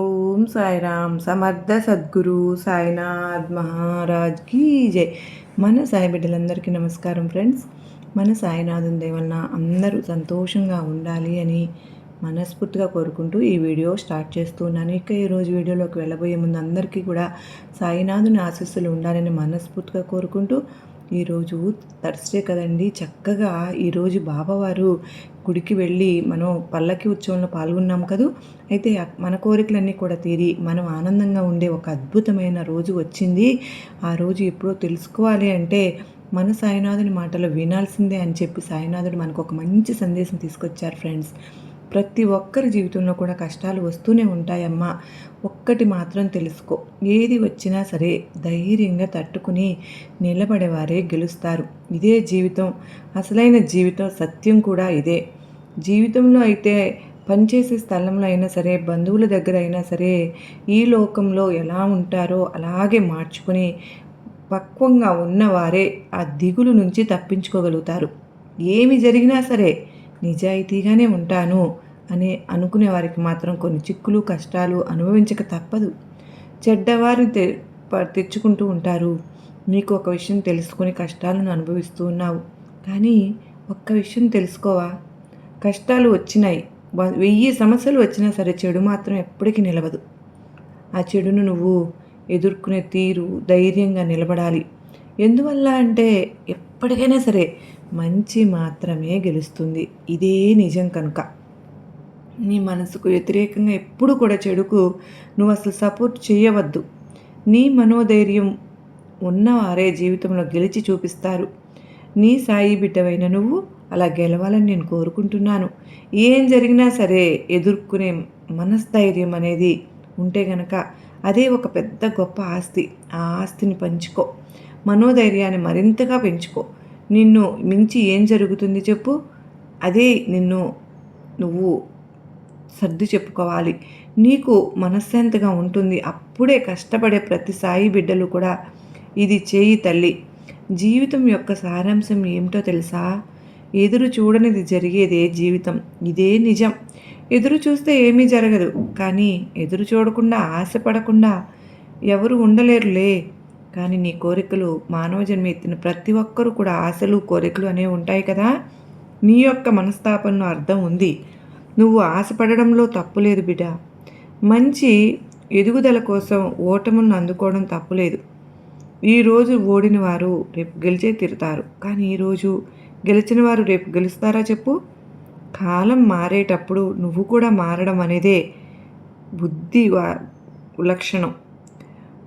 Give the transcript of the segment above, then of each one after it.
ఓం సాయిరామ్ సమర్థ సద్గురు సాయినాథ్ మహారాజ్ కీ జై. మన సాయి బిడ్డలందరికీ నమస్కారం ఫ్రెండ్స్. మన సాయినాథుని దేవల్ల అందరూ సంతోషంగా ఉండాలి అని మనస్ఫూర్తిగా కోరుకుంటూ ఈ వీడియో స్టార్ట్ చేస్తున్నాను. ఇక ఈరోజు వీడియోలోకి వెళ్ళబోయే ముందు అందరికీ కూడా సాయినాథుని ఆశస్సులు ఉండాలని మనస్ఫూర్తిగా కోరుకుంటూ ఈరోజు థర్స్డే కదండి. చక్కగా ఈరోజు బాబావారు గుడికి వెళ్ళి మనం పల్లకి ఉత్సవంలో పాల్గొన్నాం కదూ? అయితే మన కోరికలన్నీ కూడా తీరి మనం ఆనందంగా ఉండే ఒక అద్భుతమైన రోజు వచ్చింది. ఆ రోజు ఎప్పుడో తెలుసుకోవాలి అంటే మన సాయినాథుని మాటలు వినాల్సిందే అని చెప్పి సాయినాథుడు మనకు ఒక మంచి సందేశం తీసుకొచ్చారు ఫ్రెండ్స్. ప్రతి ఒక్కరి జీవితంలో కూడా కష్టాలు వస్తూనే ఉంటాయమ్మా. ఒక్కటి మాత్రం తెలుసుకో. ఏది వచ్చినా సరే ధైర్యంగా తట్టుకుని నిలబడేవారే గెలుస్తారు. ఇదే జీవితం. అసలైన జీవితం సత్యం కూడా ఇదే. జీవితంలో అయితే పనిచేసే స్థలంలో అయినా సరే బంధువుల దగ్గర అయినా సరే ఈ లోకంలో ఎలా ఉంటారో అలాగే మార్చుకుని పక్వంగా ఉన్నవారే ఆ దిగులు నుంచి తప్పించుకోగలుగుతారు. ఏమి జరిగినా సరే నిజాయితీగానే ఉంటాను. అని అనుకునే వారికి మాత్రం కొన్ని చిక్కులు కష్టాలు అనుభవించక తప్పదు. చెడ్డవారిని తె తెచ్చుకుంటూ ఉంటారు. నీకు ఒక విషయం తెలుసుకుని కష్టాలను అనుభవిస్తూ ఉన్నావు. కానీ ఒక్క విషయం తెలుసుకోవా? కష్టాలు వచ్చినాయి. వెయ్యి సమస్యలు వచ్చినా సరే చెడు మాత్రం ఎప్పటికీ నిలవదు. ఆ చెడును నువ్వు ఎదుర్కొనే తీరు ధైర్యంగా నిలబడాలి. ఎందువల్ల అంటే ఎప్పటికైనా సరే మంచి మాత్రమే గెలుస్తుంది. ఇదే నిజం కనుక. నీ మనసుకు వ్యతిరేకంగా ఎప్పుడు కూడా చెడుకు నువ్వు అసలు సపోర్ట్ చేయవద్దు. నీ మనోధైర్యం ఉన్నవారే జీవితంలో గెలిచి చూపిస్తారు. నీ సాయి బిడ్డవైన నువ్వు అలా గెలవాలని నేను కోరుకుంటున్నాను. ఏం జరిగినా సరే ఎదుర్కొనే మనస్థైర్యం అనేది ఉంటే గనక అదే ఒక పెద్ద గొప్ప ఆస్తి. ఆ ఆస్తిని పంచుకో. మనోధైర్యాన్ని మరింతగా పెంచుకో. నిన్ను మించి ఏం జరుగుతుంది చెప్పు? అదే నిన్ను నువ్వు సర్ది చెప్పుకోవాలి. నీకు మనశ్శాంతిగా ఉంటుంది. అప్పుడే కష్టపడే ప్రతి సాయి బిడ్డలు కూడా ఇది చేయి తల్లి. జీవితం యొక్క సారాంశం ఏమిటో తెలుసా? ఎదురు చూడనిది జరిగేదే జీవితం. ఇదే నిజం. ఎదురు చూస్తే ఏమీ జరగదు. కానీ ఎదురు చూడకుండా ఆశపడకుండా ఎవరు ఉండలేరులే. కానీ నీ కోరికలు మానవ జన్మ ఎత్తిన ప్రతి ఒక్కరూ కూడా ఆశలు కోరికలు అనేవి ఉంటాయి కదా? నీ యొక్క మనస్తాపంలో అర్థం ఉంది. నువ్వు ఆశపడడంలో తప్పులేదు బిడ్డ. మంచి ఎదుగుదల కోసం ఓటములను అందుకోవడం తప్పులేదు. ఈరోజు ఓడిన వారు రేపు గెలిచే తిరుతారు. కానీ ఈరోజు గెలిచిన వారు రేపు గెలుస్తారా చెప్పు? కాలం మారేటప్పుడు నువ్వు కూడా మారడం అనేదే బుద్ధి లక్షణం.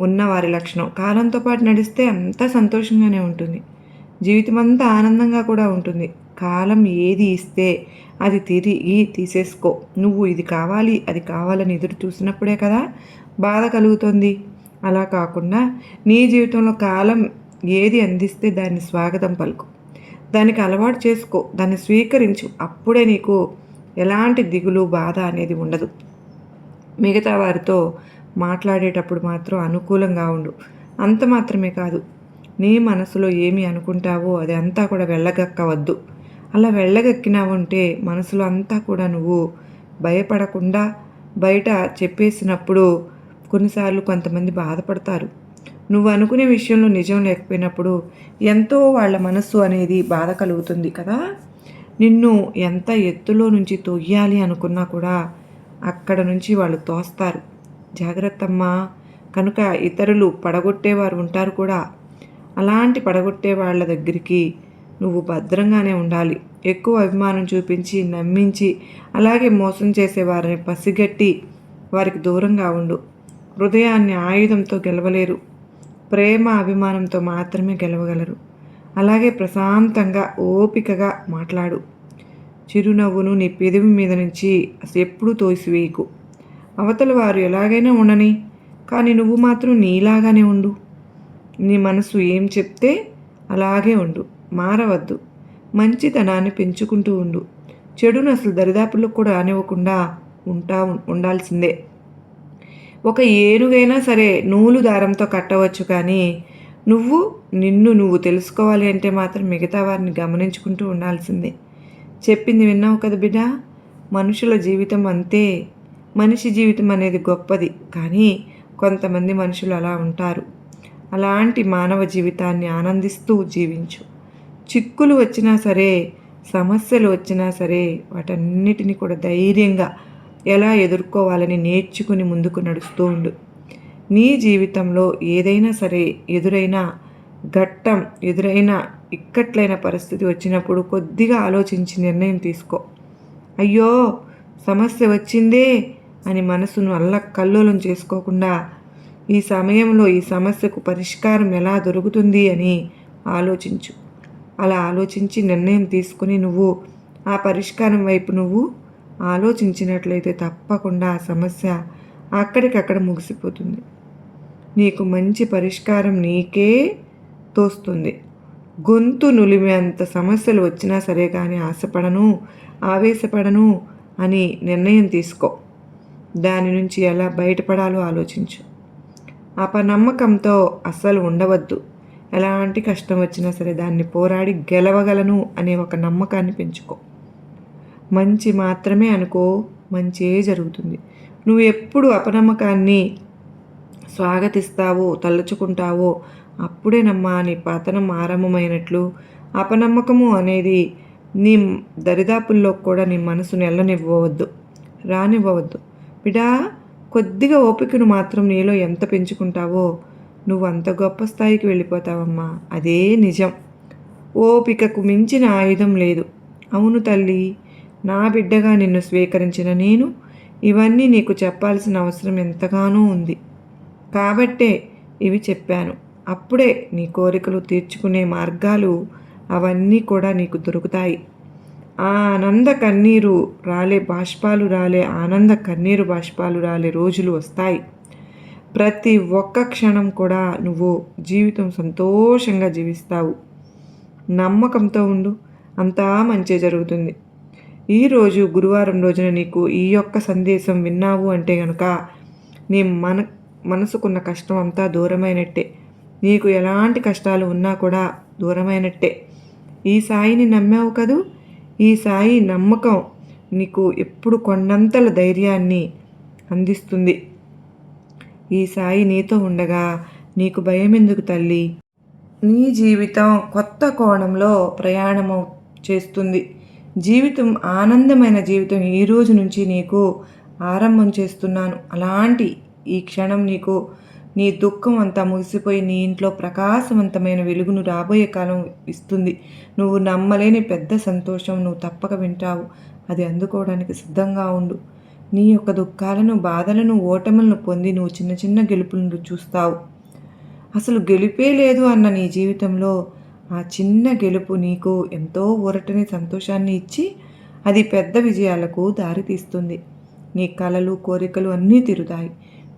ఉన్నవారి లక్షణం. కాలంతో పాటు నడిస్తే అంతా సంతోషంగానే ఉంటుంది. జీవితం అంతా ఆనందంగా కూడా ఉంటుంది. కాలం ఏది ఇస్తే అది తిరిగి తీసేసుకో. నువ్వు ఇది కావాలి అది కావాలని ఎదురు చూసినప్పుడే కదా బాధ కలుగుతుంది. అలా కాకుండా నీ జీవితంలో కాలం ఏది అందిస్తే దాన్ని స్వాగతం పలుకు. దానికి అలవాటు చేసుకో దాన్ని స్వీకరించు. అప్పుడే నీకు ఎలాంటి దిగులు బాధ అనేది ఉండదు. మిగతా వారితో మాట్లాడేటప్పుడు మాత్రం అనుకూలంగా ఉండు. అంత మాత్రమే కాదు నీ మనసులో ఏమి అనుకుంటావో అది అంతా కూడా వెళ్ళగక్కవద్దు. అలా వెళ్ళగక్కినావుంటే మనసులో అంతా కూడా నువ్వు భయపడకుండా బయట చెప్పేసినప్పుడు కొన్నిసార్లు కొంతమంది బాధపడతారు. నువ్వు అనుకునే విషయంలో నిజం లేకపోయినప్పుడు ఎంతో వాళ్ళ మనస్సు అనేది బాధ కలుగుతుంది కదా. నిన్ను ఎంత ఎత్తులో నుంచి తొయ్యాలి అనుకున్నా కూడా అక్కడ నుంచి వాళ్ళు తోస్తారు. జాగ్రత్తమ్మా. కనుక ఇతరులు పడగొట్టేవారు ఉంటారు కూడా. అలాంటి పడగొట్టే వాళ్ళ దగ్గరికి నువ్వు భద్రంగానే ఉండాలి. ఎక్కువ అభిమానం చూపించి నమ్మించి అలాగే మోసం చేసే వారిని పసిగట్టి వారికి దూరంగా ఉండు. హృదయాన్ని ఆయుధంతో గెలవలేరు. ప్రేమ అభిమానంతో మాత్రమే గెలవగలరు. అలాగే ప్రశాంతంగా ఓపికగా మాట్లాడు. చిరునవ్వును నీ పెదవి మీద నుంచి అసలు ఎప్పుడూ తోసివేయకు. అవతల వారు ఎలాగైనా ఉండని కానీ నువ్వు మాత్రం నీలాగానే ఉండు. నీ మనసు ఏం చెప్తే అలాగే ఉండు. మారవద్దు. మంచితనాన్ని పెంచుకుంటూ ఉండు. చెడును అసలు దరిదాపులకు కూడా అనివ్వకుండా ఉంటా ఉండాల్సిందే. ఒక ఏనుగైనా సరే నూలు దారంతో కట్టవచ్చు కానీ నువ్వు నిన్ను నువ్వు తెలుసుకోవాలి అంటే మాత్రం మిగతా వారిని గమనించుకుంటూ ఉండాల్సిందే. చెప్పింది విన్నావు కదా బిడ్డ? మనుషుల జీవితం అంతే. మనిషి జీవితం అనేది గొప్పది కానీ కొంతమంది మనుషులు అలా ఉంటారు. అలాంటి మానవ జీవితాన్ని ఆనందిస్తూ జీవించు. చిక్కులు వచ్చినా సరే సమస్యలు వచ్చినా సరే వాటన్నిటిని కూడా ధైర్యంగా ఎలా ఎదుర్కోవాలని నేర్చుకుని ముందుకు నడుస్తూ ఉండు. నీ జీవితంలో ఏదైనా సరే ఎదురైనా ఘట్టం ఎదురైన ఇక్కట్లైన పరిస్థితి వచ్చినప్పుడు కొద్దిగా ఆలోచించి నిర్ణయం తీసుకో. అయ్యో సమస్య వచ్చిందే అని మనసును అల్ల కల్లోలం చేసుకోకుండా ఈ సమయంలో ఈ సమస్యకు పరిష్కారం ఎలా దొరుకుతుంది అని ఆలోచించు. అలా ఆలోచించి నిర్ణయం తీసుకుని నువ్వు ఆ పరిష్కారం వైపు నువ్వు ఆలోచించినట్లయితే తప్పకుండా ఆ సమస్య అక్కడికక్కడ ముగిసిపోతుంది. నీకు మంచి పరిష్కారం నీకే తోస్తుంది. గొంతు నులిమేంత సమస్యలు వచ్చినా సరే కానీ ఆశపడను ఆవేశపడను అని నిర్ణయం తీసుకో. దాని నుంచి ఎలా బయటపడాలో ఆలోచించు. అపనమ్మకంతో అస్సలు ఉండవద్దు. ఎలాంటి కష్టం వచ్చినా సరే దాన్ని పోరాడి గెలవగలను అనే ఒక నమ్మకాన్ని పెంచుకో. మంచి మాత్రమే అనుకో మంచే జరుగుతుంది. నువ్వు ఎప్పుడు అపనమ్మకాన్ని స్వాగతిస్తావో తలుచుకుంటావో అప్పుడేనమ్మా నీ పతనం ఆరంభమైనట్లు. అపనమ్మకము అనేది నీ దరిదాపుల్లో కూడా నీ మనసును ఎల్లనివ్వవద్దు రానివ్వవద్దు. బిడా కొద్దిగా ఓపికను మాత్రం నీలో ఎంత పెంచుకుంటావో నువ్వు అంత గొప్ప స్థాయికి వెళ్ళిపోతావమ్మా. అదే నిజం. ఓపికకు మించిన ఆయుధం లేదు. అవును తల్లి నా బిడ్డగా నిన్ను స్వీకరించిన నేను ఇవన్నీ నీకు చెప్పాల్సిన అవసరం ఎంతగానో ఉంది. కాబట్టే ఇవి చెప్పాను. అప్పుడే నీ కోరికలు తీర్చుకునే మార్గాలు అవన్నీ కూడా నీకు దొరుకుతాయి. ఆ ఆనంద కన్నీరు రాలే బాష్పాలు రాలే ఆనంద కన్నీరు బాష్పాలు రాలే రోజులు వస్తాయి. ప్రతి ఒక్క క్షణం కూడా నువ్వు జీవితం సంతోషంగా జీవిస్తావు. నమ్మకంతో ఉండు. అంతా మంచి జరుగుతుంది. ఈరోజు గురువారం రోజున నీకు ఈ యొక్క సందేశం విన్నావు అంటే కనుక నీ మన మనసుకున్న కష్టం అంతా దూరమైనట్టే. నీకు ఎలాంటి కష్టాలు ఉన్నా కూడా దూరమైనట్టే. ఈ సాయిని నమ్మావు కదూ? ఈ సాయి నమ్మకం నీకు ఎప్పుడు కొండంతల ధైర్యాన్ని అందిస్తుంది. ఈ సాయి నీతో ఉండగా నీకు భయం ఎందుకు తల్లి? నీ జీవితం కొత్త కోణంలో ప్రయాణము చేస్తుంది. జీవితం ఆనందమైన జీవితం ఈ రోజు నుంచి నీకు ఆరంభం చేస్తున్నాను. అలాంటి ఈ క్షణం నీకు నీ దుఃఖం అంతా ముగిసిపోయి నీ ఇంట్లో ప్రకాశవంతమైన వెలుగును రాబోయే కాలం ఇస్తుంది. నువ్వు నమ్మలేని పెద్ద సంతోషం నువ్వు తప్పక వింటావు. అది అందుకోవడానికి సిద్ధంగా ఉండు. నీ యొక్క దుఃఖాలను బాధలను ఓటములను పొంది నువ్వు చిన్న చిన్న గెలుపులను చూస్తావు. అసలు గెలిపే లేదు అన్న నీ జీవితంలో ఆ చిన్న గెలుపు నీకు ఎంతో ఊరటని సంతోషాన్ని ఇచ్చి అది పెద్ద విజయాలకు దారితీస్తుంది. నీ కలలు కోరికలు అన్నీ తిరుతాయి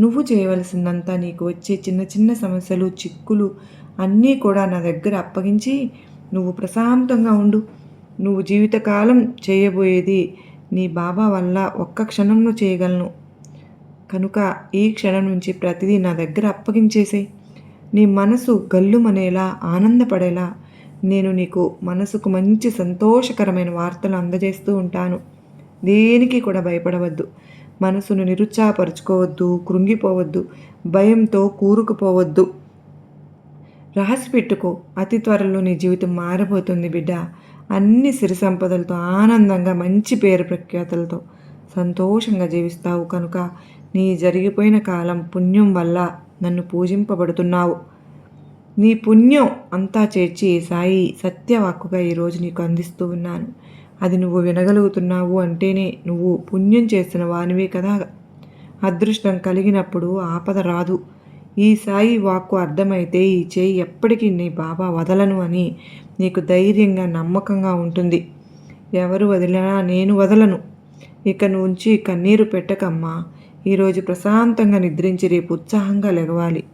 నువ్వు చేయవలసిందంతా నీకు వచ్చే చిన్న చిన్న సమస్యలు చిక్కులు అన్నీ కూడా నా దగ్గర అప్పగించి నువ్వు ప్రశాంతంగా ఉండు. నువ్వు జీవితకాలం చేయబోయేది నీ బాబా వల్ల ఒక్క క్షణంలో చేయగలను. కనుక ఈ క్షణం నుంచి ప్రతిదీ నా దగ్గర అప్పగించేసే నీ మనసు గల్లుమనేలా ఆనందపడేలా నేను నీకు మనసుకు మంచి సంతోషకరమైన వార్తలు అందజేస్తూ ఉంటాను. దేనికి కూడా భయపడవద్దు. మనసును నిరుత్సాహపరుచుకోవద్దు కృంగిపోవద్దు భయంతో కూరుకుపోవద్దు. రహస్య పెట్టుకో. అతి త్వరలో నీ జీవితం మారబోతుంది బిడ్డ. అన్ని సిరి సంపదలతో ఆనందంగా మంచి పేరు ప్రఖ్యాతలతో సంతోషంగా జీవిస్తావు కనుక నీ జరిగిపోయిన కాలం పుణ్యం వల్ల నన్ను పూజింపబడుతున్నావు. నీ పుణ్యం అంతా చేర్చి సాయి సత్యవాక్కుగా ఈరోజు నీకు అందిస్తూ ఉన్నాను. అది నువ్వు వినగలుగుతున్నావు అంటేనే నువ్వు పుణ్యం చేసిన వానివే కదా. అదృష్టం కలిగినప్పుడు ఆపద రాదు. ఈ సాయి వాక్కు అర్థమైతే ఈ చేయి ఎప్పటికీ నీ బాబా వదలను అని నీకు ధైర్యంగా నమ్మకంగా ఉంటుంది. ఎవరు వదిలినా నేను వదలను. ఇక నుంచి కన్నీరు పెట్టకమ్మా. ఈరోజు ప్రశాంతంగా నిద్రించి రేపు ఉత్సాహంగా లెగవాలి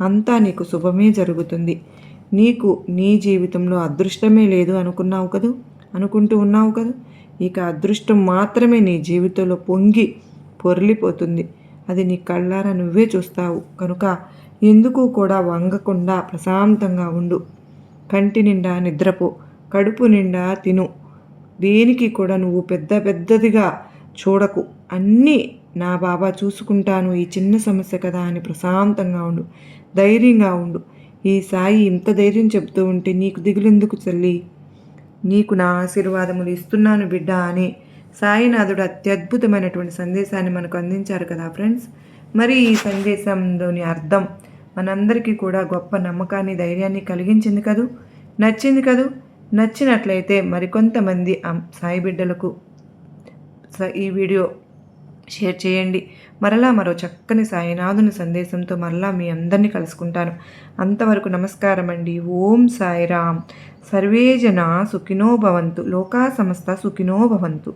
అంతా నీకు శుభమే జరుగుతుంది. నీకు నీ జీవితంలో అదృష్టమే లేదు అనుకున్నావు కదూ? అనుకుంటూ ఉన్నావు కదా? ఇక అదృష్టం మాత్రమే నీ జీవితంలో పొంగి పొర్లిపోతుంది. అది నీ కళ్ళారా నువ్వే చూస్తావు. కనుక ఎందుకు కూడా వంగకుండా ప్రశాంతంగా ఉండు. కంటి నిండా నిద్రపో. కడుపు నిండా తిను. దేనికి కూడా నువ్వు పెద్ద పెద్దదిగా చూడకు. అన్నీ నా బాబా చూసుకుంటాను. ఈ చిన్న సమస్య కదా అని ప్రశాంతంగా ఉండు. ధైర్యంగా ఉండు. ఈ సాయి ఇంత ధైర్యం చెబుతూ ఉంటే నీకు దిగులెందుకు తల్లి నీకు నా ఆశీర్వాదములు ఇస్తున్నాను బిడ్డ అని సాయినాథుడు అత్యద్భుతమైనటువంటి సందేశాన్ని మనకు అందించారు కదా ఫ్రెండ్స్. మరి ఈ సందేశంలోని అర్థం మనందరికీ కూడా గొప్ప నమ్మకాన్ని ధైర్యాన్ని కలిగించింది కదూ? నచ్చింది కదూ? నచ్చినట్లయితే మరికొంతమంది సాయి బిడ్డలకు ఈ వీడియో షేర్ చేయండి. మరలా మరో చక్కని సాయినాథుని సందేశంతో మరలా మీ అందరినీ కలుసుకుంటాను. అంతవరకు నమస్కారం అండి. ఓం సాయిరామ్. సర్వే జన సుఖినో భవంతు. లోకా సమస్త సుఖినో భవంతు.